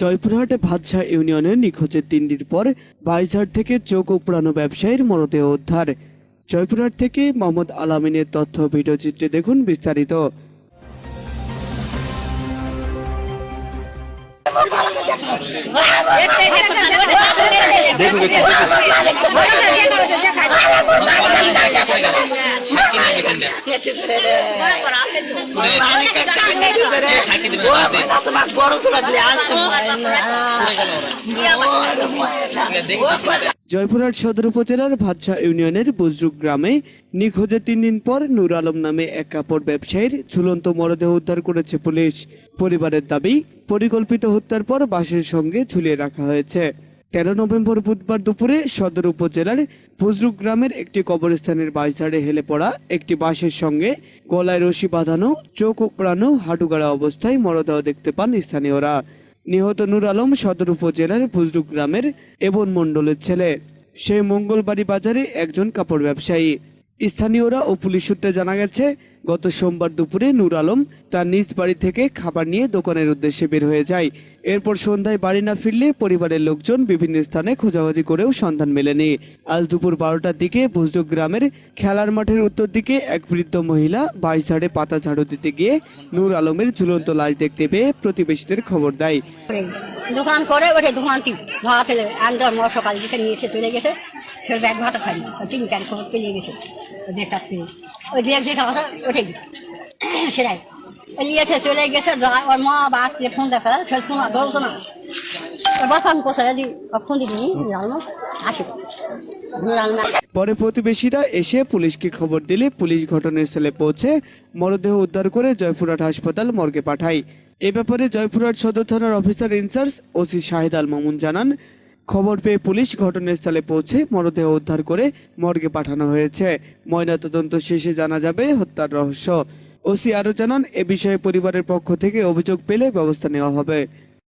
জয়পুরহাটে ভাতশাহ ইউনিয়নের নিখোঁজের তিন দিন পর বাইশহাট থেকে চোখ উপড়ানো ব্যবসায়ীর মরদেহ উদ্ধার। জয়পুরহাট থেকে মোহাম্মদ আলামিনের তথ্য ভিডিওচিত্রে দেখুন বিস্তারিত। দেখুন দেখুন জয়পুরহাট সদর উপজেলার ভাতশাহ ইউনিয়নের বুজরুক গ্রামে নিখোঁজের তিন দিন পর নূর আলম নামে এক কাপড় ব্যবসায়ীর ঝুলন্ত মরদেহ উদ্ধার করেছে পুলিশ। পরিবারের দাবি পরিকল্পিত হত্যার পর বাসের সঙ্গে ঝুলিয়ে রাখা হয়েছে। তেরো নভেম্বর বুধবার দুপুরে সদর উপজেলার বুজরুক গ্রামের একটি কবরস্থানের বাঁশঝাড়ে হেলে পড়া একটি বাঁশের সঙ্গে গলায় রশি বাঁধানো, চোখ উপড়ানো, হাঁটুগাড়া অবস্থায় মরদেহ দেখতে পান স্থানীয়রা। নিহত নুর আলম সদর উপজেলার বুজরুক গ্রামের এবন মণ্ডলের ছেলে। সে মঙ্গলবাড়ি বাজারে একজন কাপড় ব্যবসায়ী। স্থানীয়রা ও পুলিশ সূত্রে জানা গেছে, গত সোমবার দুপুরে নূর আলম তার নিজ বাড়ি থেকে খাবার নিয়ে দোকানের উদ্দেশ্যে বের হয়ে যায়। এরপর সন্ধ্যায় বাড়ি না ফিরলে পরিবারের লোকজন বিভিন্ন স্থানে খোঁজাখুঁজি করেও সন্ধান মেলেনি। আজ দুপুর বারোটার দিকে বুজরুক গ্রামের খেলার মাঠের উত্তর দিকে এক বৃদ্ধ মহিলা বাইশ ঝাড়ে পাতা ঝাড়ু দিতে গিয়ে নূর আলমের ঝুলন্ত লাশ দেখতে পেয়ে প্রতিবেশীদের খবর দেয়। দোকান করে, ওঠে একদম সকাল দিকে নিয়ে এসে চলে গেছে। সে ব্যাগ খাই তিন চার খবর পেয়ে গেছে। ওই ওঠে সেটাই। চলে গেছে ওর মা ফোন দেখা ফোন আসে। না পরে প্রতিবেশীরা এসে পুলিশকে খবর দিলে পুলিশ ঘটনাস্থলে পৌঁছে মরদেহ উদ্ধার করে জয়পুরহাট হাসপাতাল মর্গে পাঠায়। এ ব্যাপারে জয়পুরহাট সদর থানার officer in-charge OC Shahid Al Mamun জানান খবর পেয়ে পুলিশ ঘটনাস্থলে পৌঁছে মরদেহ উদ্ধার করে মর্গে পাঠানো হয়েছে। ময়নাতদন্ত শেষে জানা যাবে হত্যার রহস্য। ওসি আরও জানান, এ বিষয়ে পরিবারের পক্ষ থেকে অভিযোগ পেলে ব্যবস্থা নেওয়া হবে।